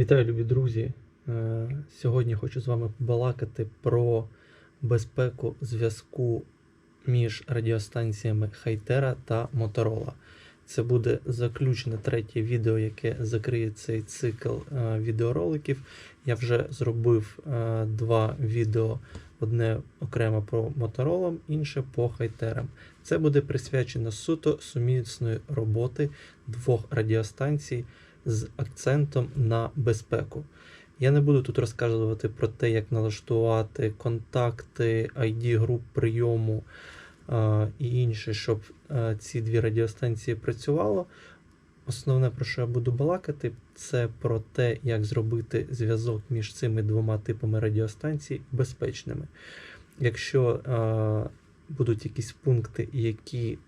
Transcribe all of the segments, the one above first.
Вітаю, любі друзі! Е, Сьогодні хочу з вами побалакати про безпеку зв'язку між радіостанціями Хайтера та Моторола. Це буде заключне третє відео, яке закриє цей цикл е, відеороликів. Я вже зробив е, два відео: одне окремо про Моторола, інше по Хайтерам. Це буде присвячено суто сумісної роботи двох радіостанцій з акцентом на безпеку. Я не буду тут розказувати про те, як налаштувати контакти, ID груп прийому е, і інше, щоб е, ці дві радіостанції працювало. Основне, про що я буду балакати, це про те, як зробити зв'язок між цими двома типами радіостанцій безпечними. Якщо е, будуть якісь пункти, які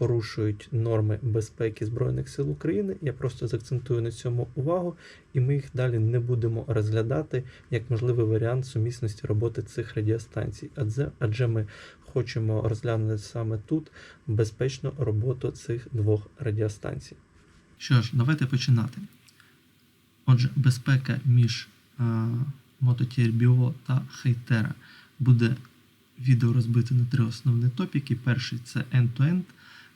порушують норми безпеки Збройних сил України. Я просто заакцентую на цьому увагу, і ми їх далі не будемо розглядати як можливий варіант сумісності роботи цих радіостанцій. Адже, адже ми хочемо розглянути саме тут безпечну роботу цих двох радіостанцій. Що ж, давайте починати. Отже, безпека між MotoTRBO та Хейтера буде відео розбите на три основні топіки. Перший це end-to-end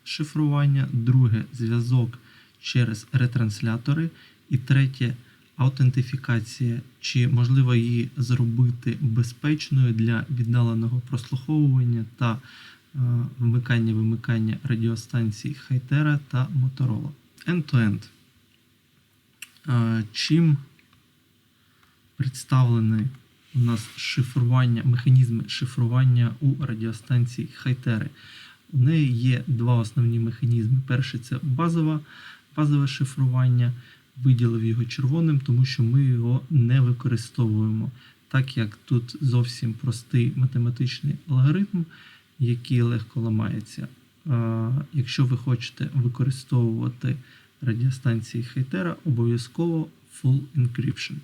шифрування, друге зв'язок через ретранслятори, і третє аутентифікація, чи можливо її зробити безпечною для віддаленого прослуховування та вмикання-вимикання радіостанцій Хайтера та Моторола. End-to-end. Е, Чим представлений у нас шифрування, механізми шифрування у радіостанції Хайтери? У неї є два основні механізми. Перший це базова, базове шифрування. Виділив його червоним, тому що ми його не використовуємо. Так як тут зовсім простий математичний алгоритм, який легко ламається. Якщо ви хочете використовувати радіостанції Хейтера, обов'язково Full Encryption.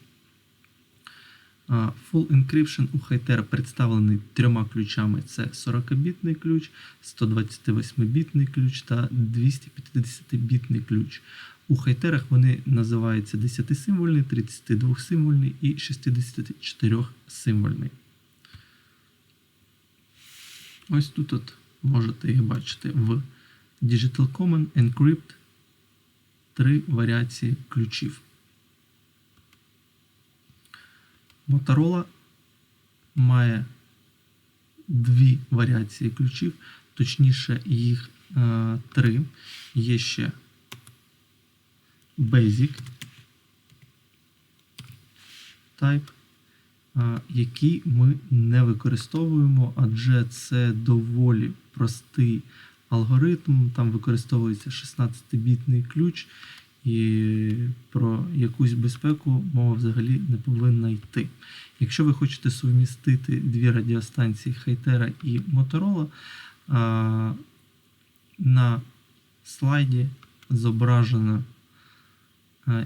Full Encryption у Хайтера представлений трьома ключами: це 40-бітний ключ, 128-бітний ключ та 250-бітний ключ. У хайтерах вони називаються 10-символьний, 32-символьний і 64-символьний. Ось тут от можете їх бачити в Digital Common Encrypt три варіації ключів. Motorola має дві варіації ключів, точніше, їх е, три. Є ще Basic Type, е, який ми не використовуємо, адже це доволі простий алгоритм. Там використовується 16-бітний ключ, і про якусь безпеку мова взагалі не повинна йти. Якщо ви хочете сумістити дві радіостанції Хайтера і Motorola, на слайді зображено,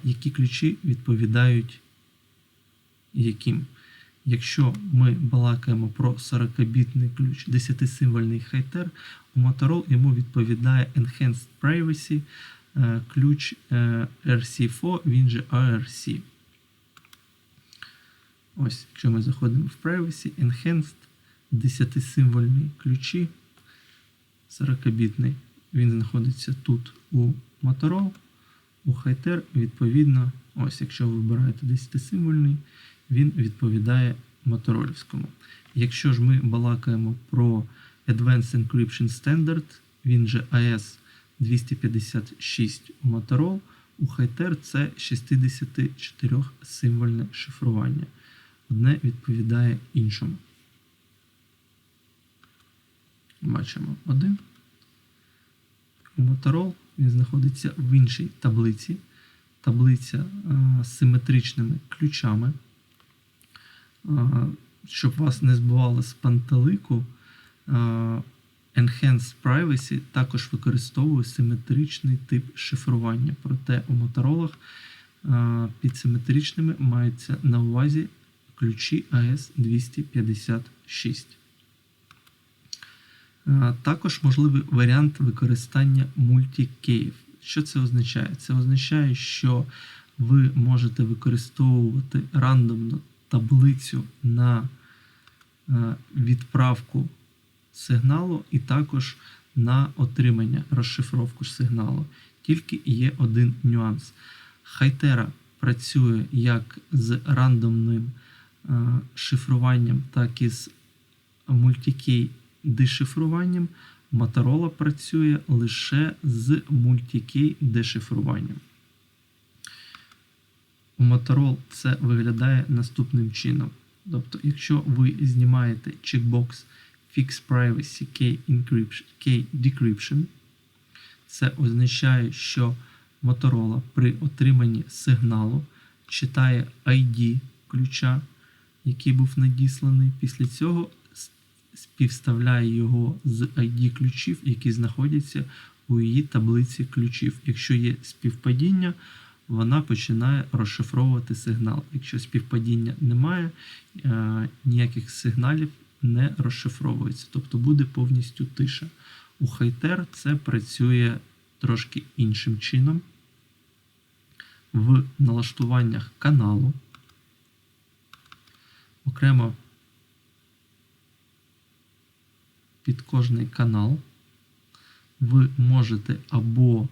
які ключі відповідають яким. Якщо ми балакаємо про 40-бітний ключ 10-символьний хайтер, у Motorola йому відповідає Enhanced Privacy ключ е, RC4, він же ARC. Ось, якщо ми заходимо в Privacy, Enhanced, 10-символьні ключі, 40-бітний, він знаходиться тут у Motorola, у Hyter, відповідно, ось, якщо ви вибираєте 10-символьний, він відповідає моторолівському. Якщо ж ми балакаємо про Advanced Encryption Standard, він же AS 256 у Motorola, у Хайтер це 64 символьне шифрування. Одне відповідає іншому. Бачимо один. У Motorola він знаходиться в іншій таблиці. Таблиця а, з симетричними ключами. А, щоб вас не збивало з пантелику, а, Enhanced Privacy також використовує симетричний тип шифрування, проте у моторолах під симетричними мається на увазі ключі AS256. Також можливий варіант використання мультикеїв. Що це означає? Це означає, що ви можете використовувати рандомну таблицю на е, відправку сигналу і також на отримання розшифровку сигналу. Тільки є один нюанс. Хайтера працює як з рандомним е, шифруванням, так і з мультикей дешифруванням. Motorola працює лише з мультикей дешифруванням. У Motorola це виглядає наступним чином. Тобто, якщо ви знімаєте чекбокс Fix Privacy Key Encryption, Key Decryption, це означає, що Motorola при отриманні сигналу читає ID ключа, який був надісланий. Після цього співставляє його з ID ключів, які знаходяться у її таблиці ключів. Якщо є співпадіння, вона починає розшифровувати сигнал. Якщо співпадіння немає, е, ніяких сигналів не розшифровується, тобто буде повністю тиша. У Хайтер це працює трошки іншим чином. В налаштуваннях каналу окремо під кожний канал ви можете або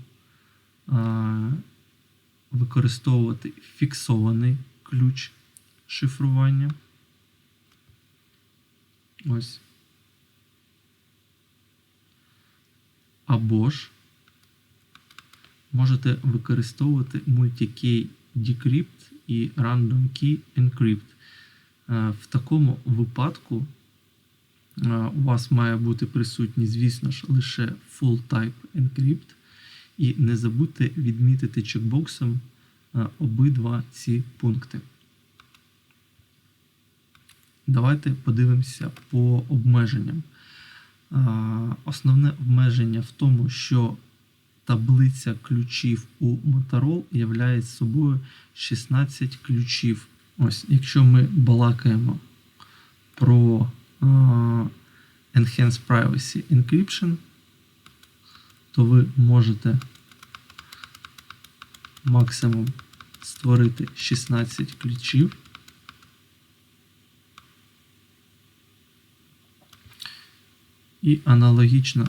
а, використовувати фіксований ключ шифрування. Ось. Або ж можете використовувати Multi-Key Decrypt і Random Key Encrypt. Е, В такому випадку е, у вас має бути присутній, звісно ж, лише Full Type Encrypt. І не забудьте відмітити чекбоксом е, обидва ці пункти. Давайте подивимося по обмеженням. Основне обмеження в тому, що таблиця ключів у Motorola являє собою 16 ключів. Ось, якщо ми балакаємо про Enhanced Privacy Encryption, то ви можете максимум створити 16 ключів. І аналогічно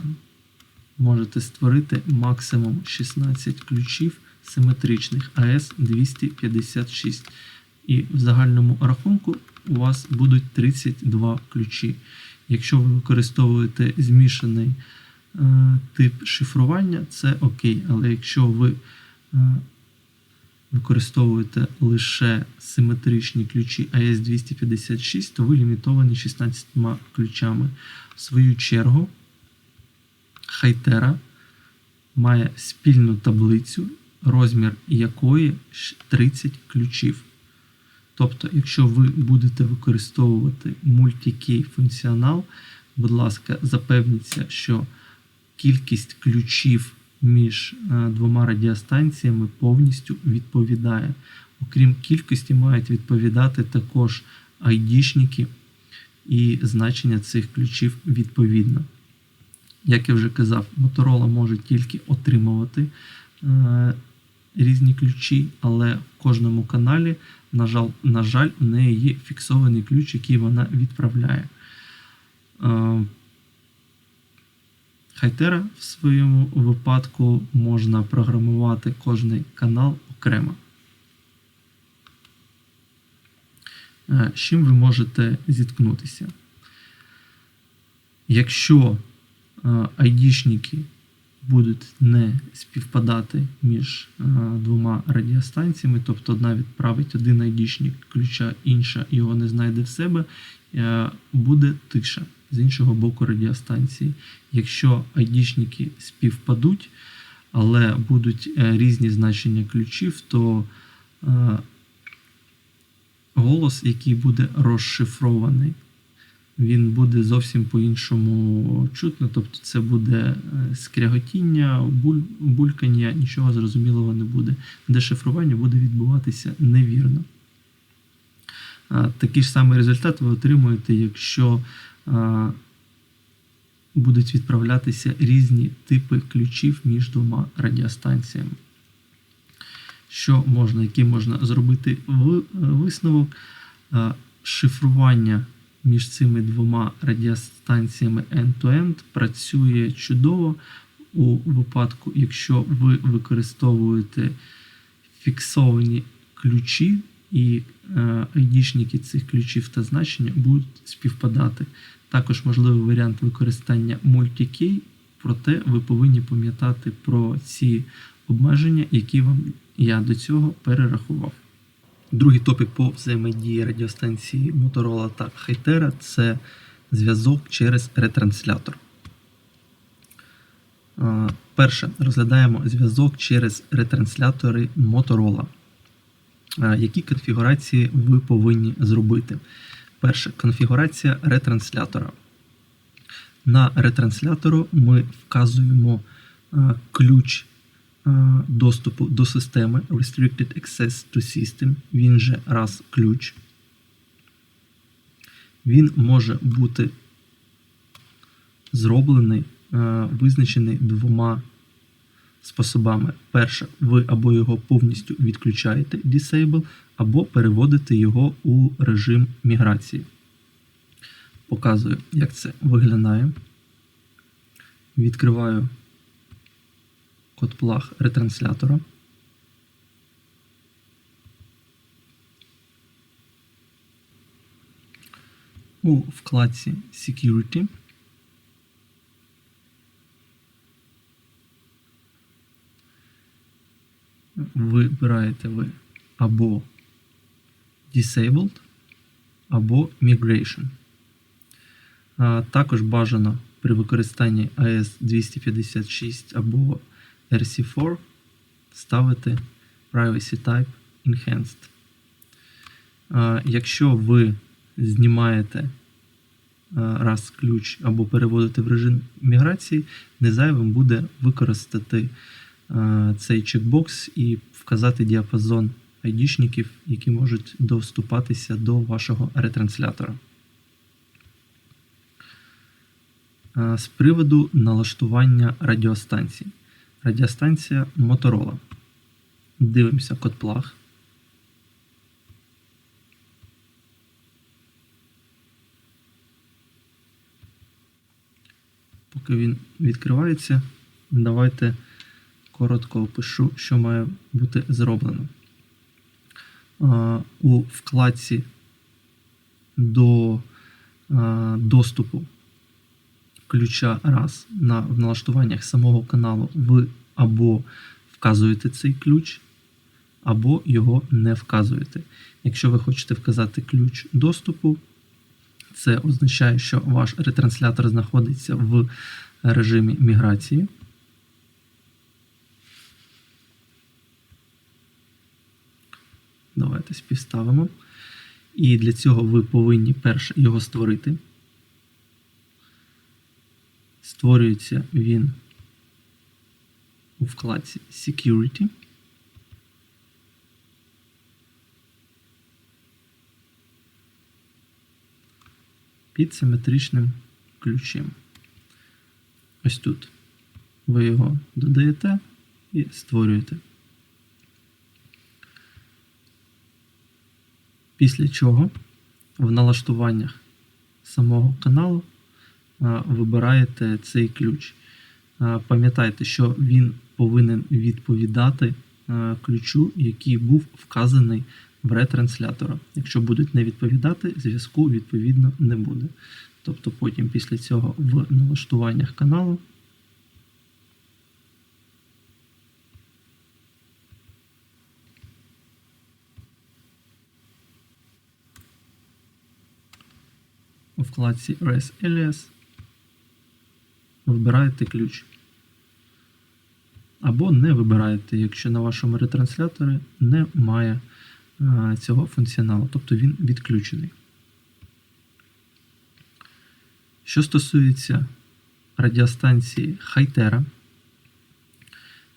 можете створити максимум 16 ключів симетричних AS256. І в загальному рахунку у вас будуть 32 ключі. Якщо ви використовуєте змішаний е, тип шифрування, це окей. Але якщо ви е, використовуєте лише симетричні ключі AS256, то ви лімітовані 16 ключами. В свою чергу, Хайтера має спільну таблицю, розмір якої 30 ключів. Тобто, якщо ви будете використовувати мультикей функціонал, будь ласка, запевніться, що кількість ключів між е, двома радіостанціями повністю відповідає. Окрім кількості, мають відповідати також айдішники і значення цих ключів відповідно. Як я вже казав, Motorola може тільки отримувати е, різні ключі, але в кожному каналі, на жаль, на жаль, в неї є фіксований ключ, який вона відправляє. Е, Хайтера в своєму випадку можна програмувати кожний канал окремо. Е, З чим ви можете зіткнутися? Якщо е, айдішники будуть не співпадати між е, двома радіостанціями, тобто одна відправить один айдішник ключа, інша його не знайде в себе, буде тиша з іншого боку радіостанції. Якщо айдішники співпадуть, але будуть е, різні значення ключів, то е, голос, який буде розшифрований, він буде зовсім по-іншому чутно. Тобто це буде е, скряготіння, буль, булькання, нічого зрозумілого не буде. Дешифрування буде відбуватися невірно. Такий ж самий результат ви отримуєте, якщо будуть відправлятися різні типи ключів між двома радіостанціями. Що можна, який можна зробити в- висновок. Е, Шифрування між цими двома радіостанціями end-to-end працює чудово у випадку, якщо ви використовуєте фіксовані ключі, і е, айдішники цих ключів та значення будуть співпадати. Також можливий варіант використання multi-key, проте ви повинні пам'ятати про ці обмеження, які вам я до цього перерахував. Другий топік по взаємодії радіостанції Motorola та Hytera – це зв'язок через ретранслятор. Перше, розглядаємо зв'язок через ретранслятори Motorola. Які конфігурації ви повинні зробити? Перше, конфігурація ретранслятора. На ретранслятору ми вказуємо е, ключ е, доступу до системи Restricted Access to System, він же раз ключ. Він може бути зроблений, е, визначений двома способами. Перше, ви або його повністю відключаєте Disable, або переводите його у режим міграції. Показую, як це виглядає. Відкриваю код плаг ретранслятора. У вкладці Security вибираєте ви або Disabled, або Migration. Також бажано при використанні AS256 або RC4 ставити Privacy Type Enhanced. Якщо ви знімаєте раз ключ або переводите в режим міграції, не зайвим буде використати цей чекбокс і вказати діапазон айдішників, які можуть доступатися до вашого ретранслятора. Е, З приводу налаштування радіостанцій. Радіостанція Motorola. Дивимося код плаг. Поки він відкривається, давайте коротко опишу, що має бути зроблено. У вкладці до доступу ключа раз на в налаштуваннях самого каналу ви або вказуєте цей ключ, або його не вказуєте. Якщо ви хочете вказати ключ доступу, це означає, що ваш ретранслятор знаходиться в режимі міграції. Давайте співставимо. І для цього ви повинні перше його створити. Створюється він у вкладці Security. Під симетричним ключем. Ось тут ви його додаєте і створюєте. Після чого в налаштуваннях самого каналу вибираєте цей ключ. Пам'ятайте, що він повинен відповідати ключу, який був вказаний в ретранслятора. Якщо будуть не відповідати, зв'язку відповідно не буде. Тобто потім після цього в налаштуваннях каналу у вкладці Res Alias вибираєте ключ. Або не вибираєте, якщо на вашому ретрансляторі немає а, цього функціоналу, тобто він відключений. Що стосується радіостанції Hytera,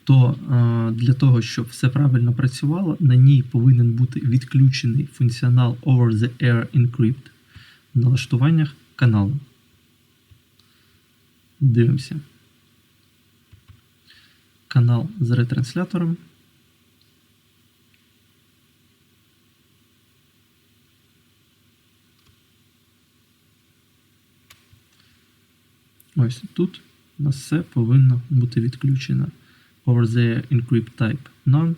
то а, для того, щоб все правильно працювало, на ній повинен бути відключений функціонал Over the Air Encrypt в налаштуваннях каналу. Дивимося. Канал з ретранслятором. Ось тут у нас все повинно бути відключено. Over the encrypt type none.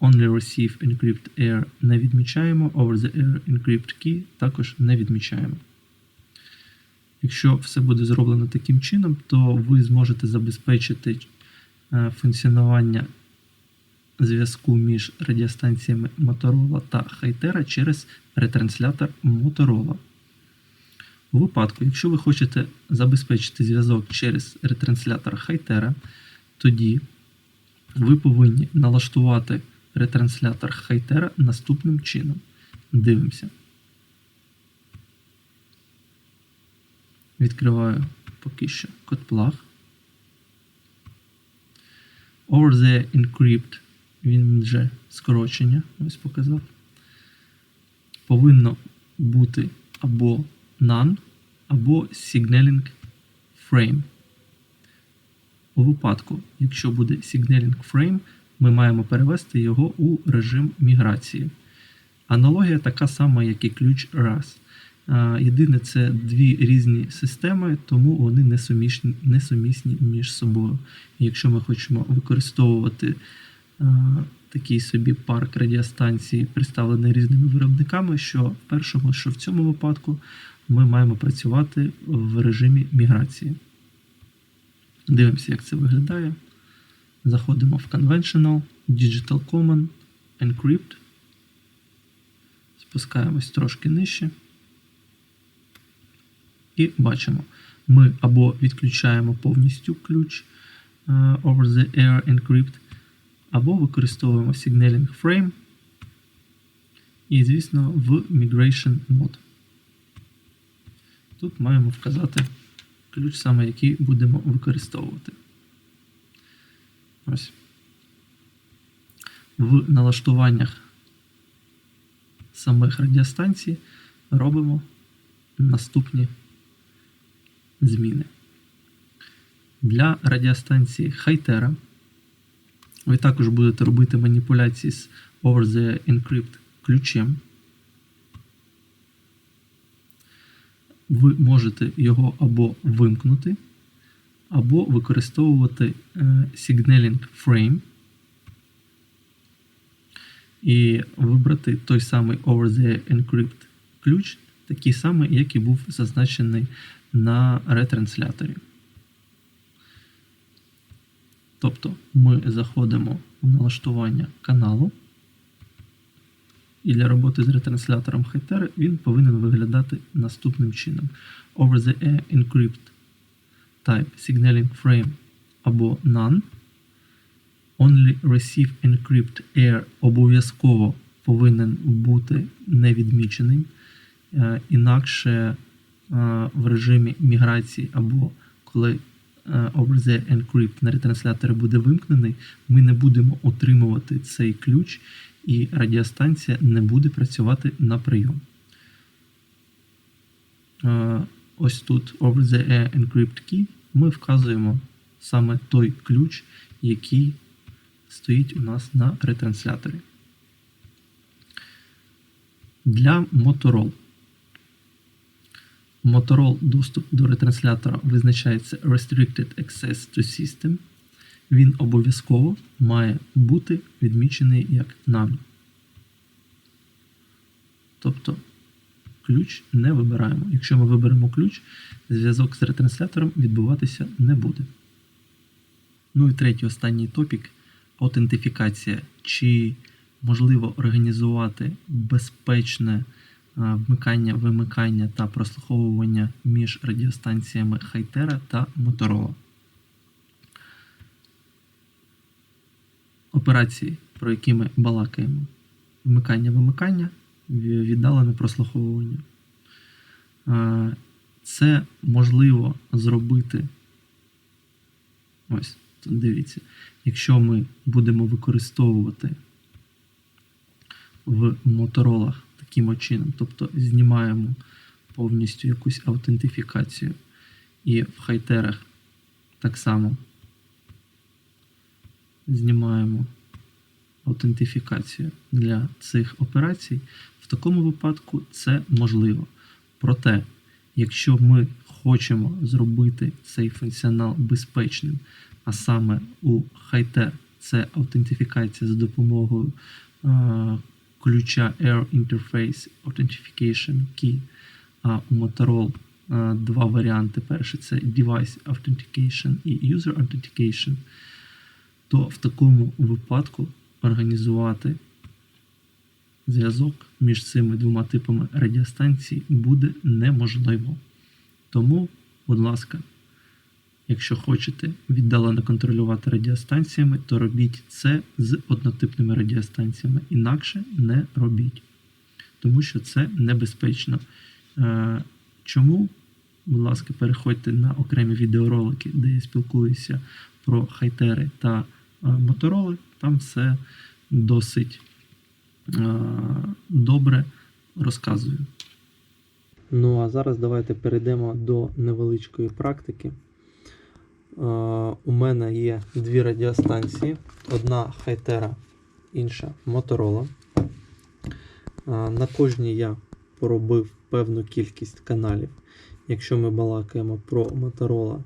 Only receive encrypt air не відмічаємо. Over the air encrypt key також не відмічаємо. Якщо все буде зроблено таким чином, то ви зможете забезпечити е, функціонування зв'язку між радіостанціями Motorola та Hytera через ретранслятор Motorola. У випадку, якщо ви хочете забезпечити зв'язок через ретранслятор Hytera, тоді ви повинні налаштувати ретранслятор Hytera наступним чином. Дивимося. Відкриваю поки що CodePlug. Over the encrypt, він вже скорочення, ось показав. Повинно бути або none, або signaling frame. У випадку, якщо буде signaling frame, ми маємо перевести його у режим міграції. Аналогія така сама, як і ключ RAS. Єдине, це дві різні системи, тому вони несумісні, між собою. Якщо ми хочемо використовувати такий собі парк радіостанцій, представлений різними виробниками, що в першому, що в цьому випадку, ми маємо працювати в режимі міграції. Дивимося, як це виглядає. Заходимо в Conventional, Digital Common, Encrypt. Спускаємось трошки нижче. І бачимо, ми або відключаємо повністю ключ е, Over the Air Encrypt, або використовуємо Signaling Frame. І, звісно, в Migration Mode. Тут маємо вказати ключ, саме який будемо використовувати. Ось. В налаштуваннях самих радіостанцій робимо наступні зміни. Для радіостанції Hytera ви також будете робити маніпуляції з Over the Encrypt ключем. Ви можете його або вимкнути, або використовувати е, Signaling Frame і вибрати той самий Over the Encrypt ключ, такий самий, як і був зазначений на ретрансляторі. Тобто ми заходимо в налаштування каналу. І для роботи з ретранслятором Hytera він повинен виглядати наступним чином. Over the encrypt type signaling frame або none. Only receive encrypt air обов'язково повинен бути невідміченим. Е, Інакше е, в режимі міграції або коли е, over the encrypt на ретрансляторі буде вимкнений, ми не будемо отримувати цей ключ, і радіостанція не буде працювати на прийом. Ось тут over the air encrypt key ми вказуємо саме той ключ, який стоїть у нас на ретрансляторі. Для Motorola. Motorola доступ до ретранслятора визначається Restricted Access to System. Він обов'язково має бути відмічений як none. Тобто ключ не вибираємо. Якщо ми виберемо ключ, зв'язок з ретранслятором відбуватися не буде. Ну і третій останній топік аутентифікація. Чи можливо організувати безпечне вмикання, вимикання та прослуховування між радіостанціями Hytera та Motorola. Операції, про які ми балакаємо. Вмикання-вимикання, віддалене прослуховування. Е, Це можливо зробити. Ось, тут дивіться. Якщо ми будемо використовувати в моторолах таким чином, тобто знімаємо повністю якусь аутентифікацію, і в хайтерах так само знімаємо аутентифікацію для цих операцій, в такому випадку це можливо. Проте, якщо ми хочемо зробити цей функціонал безпечним, а саме у Хайтер це аутентифікація за допомогою е, ключа Air Interface Authentication Key, а у Motorola е, два варіанти. Перший це Device Authentication і User Authentication. То в такому випадку організувати зв'язок між цими двома типами радіостанцій буде неможливо. Тому, будь ласка, якщо хочете віддалено контролювати радіостанціями, то робіть це з однотипними радіостанціями. Інакше не робіть. Тому що це небезпечно. Е, Чому? Будь ласка, переходьте на окремі відеоролики, де я спілкуюся про хайтери та е, мотороли. Там все досить добре розказую. Ну а зараз давайте перейдемо до невеличкої практики. Е, у мене є дві радіостанції: одна Хайтера, інша Моторола. Е, на кожній я поробив певну кількість каналів. Якщо ми балакаємо про Моторола,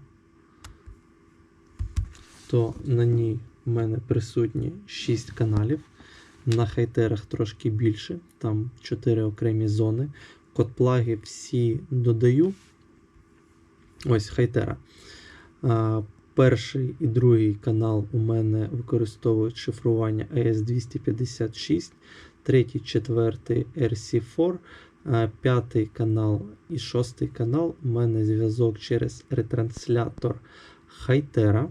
то на ній в мене присутні 6 каналів. На хайтерах трошки більше, там 4 окремі зони. Код плаги всі додаю. Ось хайтера. Перший і другий канал у мене використовують шифрування AS256, третій, четвертий RC4, п'ятий канал і шостий канал у мене зв'язок через ретранслятор хайтера.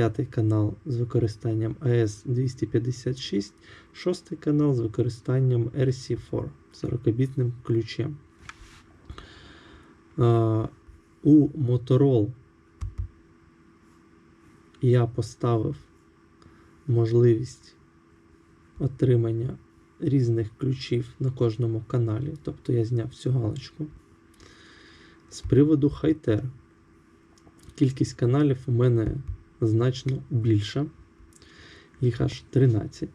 П'ятий канал з використанням AS256, шостий канал з використанням RC4 40-бітним ключем. У Motorola я поставив можливість отримання різних ключів на кожному каналі, тобто я зняв цю галочку. З приводу Hyter. Кількість каналів у мене значно більша. Їх аж 13.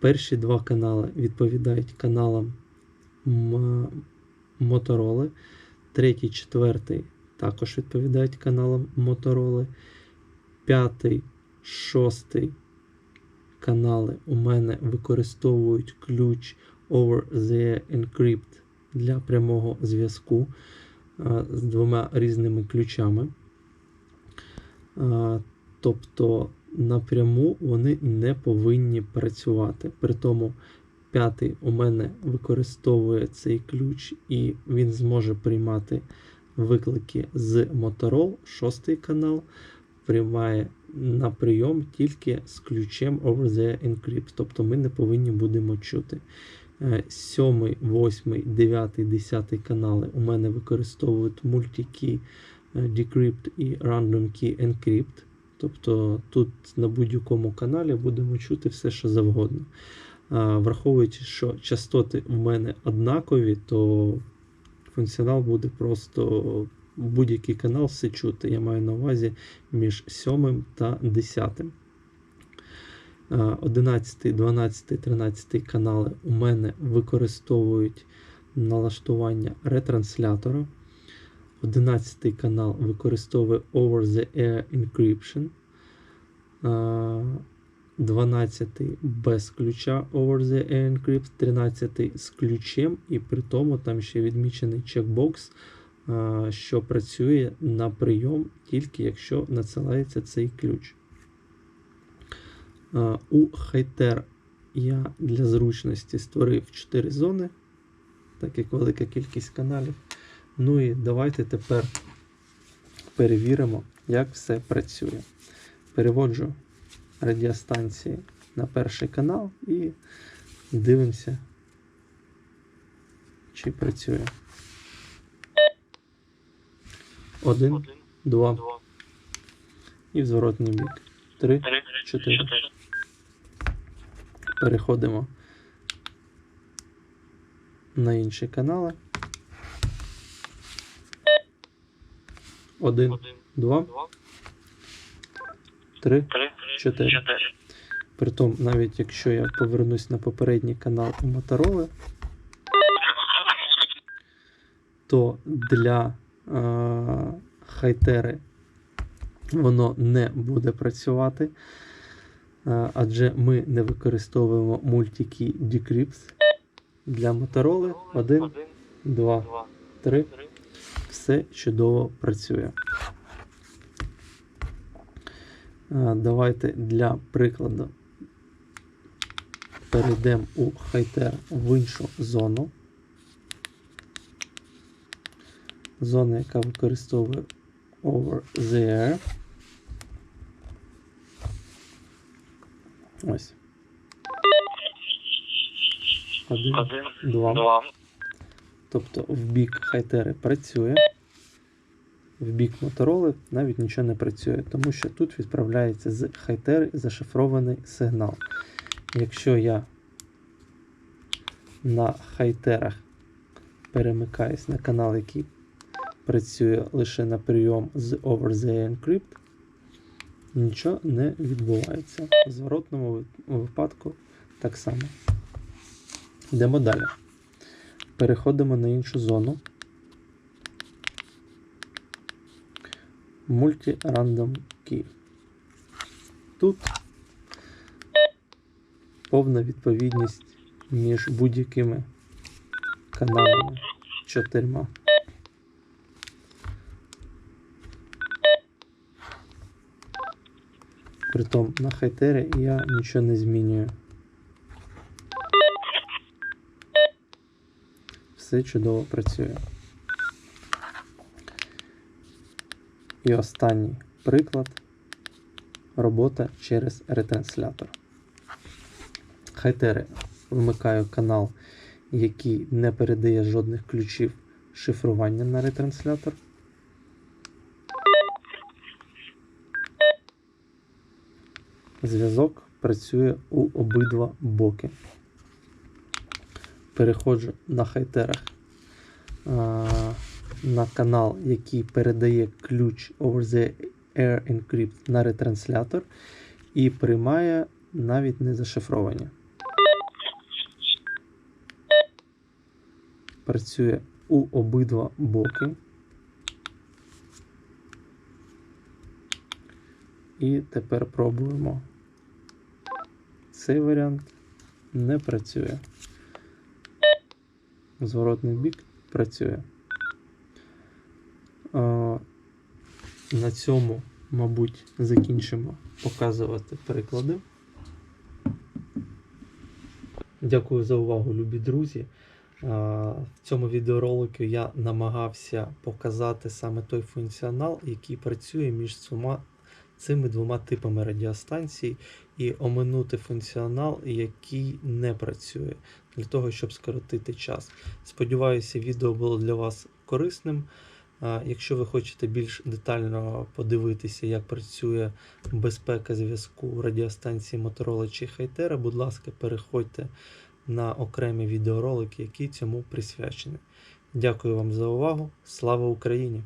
Перші два канали відповідають каналам М- Motorola. Третій, четвертий також відповідають каналам Motorola. П'ятий, шостий канали у мене використовують ключ Over the Encrypt для прямого зв'язку з двома різними ключами. Тобто напряму вони не повинні працювати. При тому п'ятий у мене використовує цей ключ, і він зможе приймати виклики з Motorola. Шостий канал приймає на прийом тільки з ключем Over the Encrypt. Тобто ми не повинні будемо чути. Е, Сьомий, восьмий, дев'ятий, десятий канали у мене використовують е, Decrypt і Random Key Encrypt. Тобто тут на будь-якому каналі будемо чути все, що завгодно. Враховуючи, що частоти в мене однакові, то функціонал буде просто будь-який канал все чути. Я маю на увазі між 7 та 10. 11, 12, 13 канали у мене використовують налаштування ретранслятора. 11 канал використовує Over the Air Encryption. А, 12 без ключа Over the Air Encrypt, 13 з ключем, і при тому там ще відмічений чекбокс, що працює на прийом тільки якщо надсилається цей ключ. У Хайтер я для зручності створив 4 зони, так як велика кількість каналів. Ну і давайте тепер перевіримо, як все працює. Переводжу радіостанції на перший канал і дивимося, чи працює. Один, два. І в зворотний бік. Три, чотири. Переходимо на інші канали. Один, два, три, чотири. Притом, навіть якщо я повернусь на попередній канал у Мотороли, то для е, хайтери воно не буде працювати, е, адже ми не використовуємо Multi-Key Decrypts. Для Motorola 1, 2, 3. Все чудово працює. Е, Давайте для прикладу перейдемо у Хайтер в іншу зону. Зона, яка використовує over the air. Ось. Один, Один, два. два. Тобто в бік Хайтери працює, в бік Мотороли навіть нічого не працює, тому що тут відправляється з Хайтери зашифрований сигнал. Якщо я на Хайтерах перемикаюсь на канал, який працює лише на прийом з Over the Encrypt, нічого не відбувається. В зворотному випадку так само. Йдемо далі. Переходимо на іншу зону. Multi-Random Key. Тут повна відповідність між будь-якими каналами чотирма. Притом на хайтері я нічого не змінюю. Все чудово працює. І останній приклад робота через ретранслятор. Хайтери вмикаю канал, який не передає жодних ключів шифрування на ретранслятор. Зв'язок працює у обидва боки. Переходжу на хайтерах на канал, який передає ключ over the air encrypt на ретранслятор і приймає навіть не зашифровані. Працює у обидва боки. І тепер пробуємо. Цей варіант не працює. Зворотний бік працює. На цьому, мабуть, закінчимо показувати приклади. Дякую за увагу, любі друзі. В цьому відеоролику я намагався показати саме той функціонал, який працює між цими двома типами радіостанцій, і оминути функціонал, який не працює, для того, щоб скоротити час. Сподіваюся, відео було для вас корисним. Якщо ви хочете більш детально подивитися, як працює безпека зв'язку радіостанції Motorola чи Хайтера, будь ласка, переходьте на окремі відеоролики, які цьому присвячені. Дякую вам за увагу. Слава Україні!